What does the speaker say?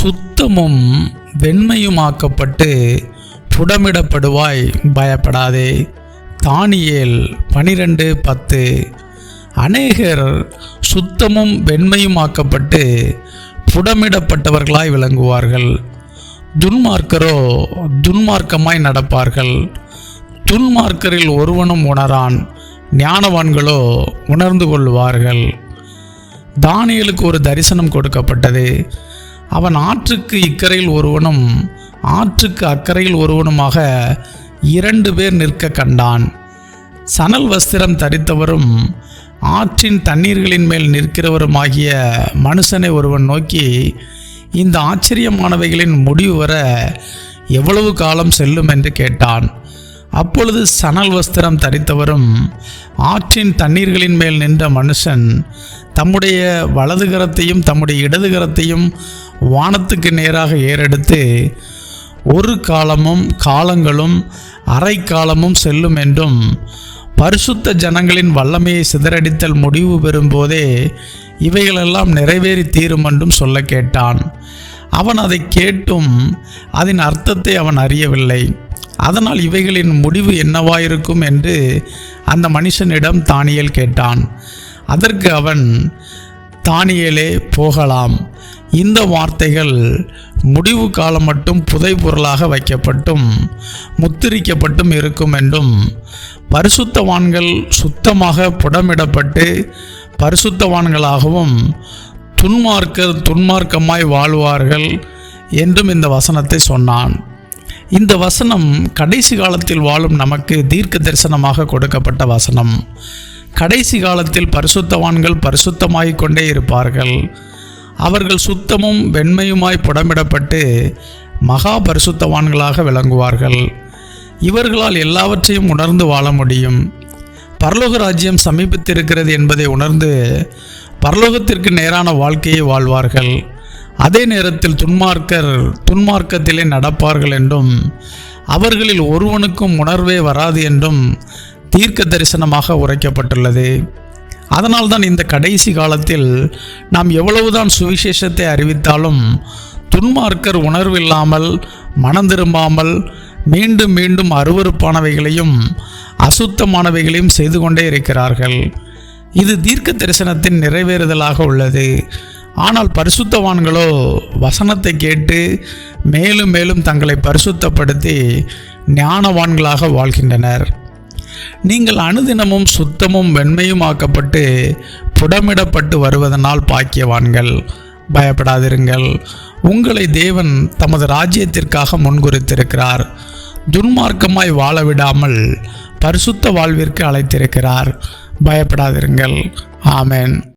சுத்தமும் வெண்மையுமாக்கப்பட்டு புடமிடப்படுவாய் பயப்படாதே. தானியேல் பனிரெண்டு பத்து. அநேகர் சுத்தமும் வெண்மையுமாக்கப்பட்டு புடமிடப்பட்டவர்களாய் விளங்குவார்கள். துன்மார்க்கரோ துன்மார்க்கமாய் நடப்பார்கள். துன்மார்க்கரில் ஒருவனும் உணரான் ஞானவான்களோ உணர்ந்து கொள்வார்கள். தானியலுக்கு ஒரு தரிசனம் கொடுக்கப்பட்டது. அவன் ஆற்றுக்கு இக்கரையில் ஒருவனும் ஆற்றுக்கு அக்கறையில் ஒருவனுமாக இரண்டு பேர் நிற்க கண்டான். சணல் வஸ்திரம் தரித்தவரும் ஆற்றின் தண்ணீர்களின் மேல் நிற்கிறவருமாகிய மனுஷனை ஒருவன் நோக்கி இந்த ஆச்சரியமானவைகளின் முடிவு வர எவ்வளவு காலம் செல்லும்? என்று கேட்டான். அப்பொழுது சணல் வஸ்திரம் தரித்தவரும் ஆற்றின் தண்ணீர்களின் மேல் நின்ற மனுஷன் தம்முடைய வலதுகரத்தையும் தம்முடைய இடதுகரத்தையும் வானத்துக்கு நேராக ஏறெடுத்து ஒரு காலமும் காலங்களும் அரை காலமும் செல்லும் என்றும் பரிசுத்த ஜனங்களின் வல்லமையை சிதறடித்தல் முடிவு பெறும்போதே இவைகளெல்லாம் நிறைவேறி தீரும் என்றும் சொல்ல கேட்டான். அவன் அதை கேட்டும் அதன் அர்த்தத்தை அவன் அறியவில்லை. அதனால் இவைகளின் முடிவு என்னவாயிருக்கும் என்று அந்த மனுஷனிடம் தானியல் கேட்டான். அதற்கு அவன் தானியலே போகலாம். இந்த வார்த்தைகள் முடிவு காலம் மட்டும் புதை பொருளாக வைக்கப்பட்டும் முத்திரிக்கப்பட்டும் இருக்கும் என்றும் பரிசுத்தவான்கள் சுத்தமாக புடமிடப்பட்டு பரிசுத்தவான்களாகவும் துன்மார்க்கர் துன்மார்க்கமாய் வாழ்வார்கள் என்றும் இந்த வசனத்தை சொன்னான். இந்த வசனம் கடைசி காலத்தில் வாழும் நமக்கு தீர்க்க தரிசனமாக கொடுக்கப்பட்ட வசனம். கடைசி காலத்தில் பரிசுத்தவான்கள் பரிசுத்தமாகிக் கொண்டே இருப்பார்கள். அவர்கள் சுத்தமும் வெண்மையுமாய் புடமிடப்பட்டு மகா பரிசுத்தவான்களாக விளங்குவார்கள். இவர்களால் எல்லாவற்றையும் உணர்ந்து வாழ முடியும். பரலோக ராஜ்யம் சமீபித்திருக்கிறது என்பதை உணர்ந்து பரலோகத்திற்கு நேரான வாழ்க்கையை வாழ்வார்கள். அதே நேரத்தில் துன்மார்க்கர் துன்மார்க்கத்திலே நடப்பார்கள் என்றும் அவர்களில் ஒருவனுக்கும் உணர்வே வராது என்றும் தீர்க்க தரிசனமாக உரைக்கப்பட்டுள்ளது. அதனால்தான் இந்த கடைசி காலத்தில் நாம் எவ்வளவுதான் சுவிசேஷத்தை அறிவித்தாலும் துன்மார்க்கர் உணர்வில்லாமல் மனம் திரும்பாமல் மீண்டும் மீண்டும் அருவருப்பானவைகளையும் அசுத்தமானவைகளையும் செய்து கொண்டே இருக்கிறார்கள். இது தீர்க்க தரிசனத்தின் நிறைவேறுதலாக உள்ளது. ஆனால் பரிசுத்தவான்களோ வசனத்தை கேட்டு மேலும் மேலும் தங்களை பரிசுத்தப்படுத்தி ஞானவான்களாக வாழ்கின்றனர். நீங்கள் அனுதினமும் சுத்தமும் வெண்மையுமாக்கப்பட்டு புடமிடப்பட்டு வருவதனால் பாக்கியவான்கள் பயப்படாதிருங்கள். உங்களை தேவன் தமது ராஜ்யத்திற்காக முன்குறித்திருக்கிறார். துன்மார்க்கமாய் வாழ விடாமல் பரிசுத்த வாழ்விற்கு அழைத்திருக்கிறார். பயப்படாதிருங்கள். ஆமேன்.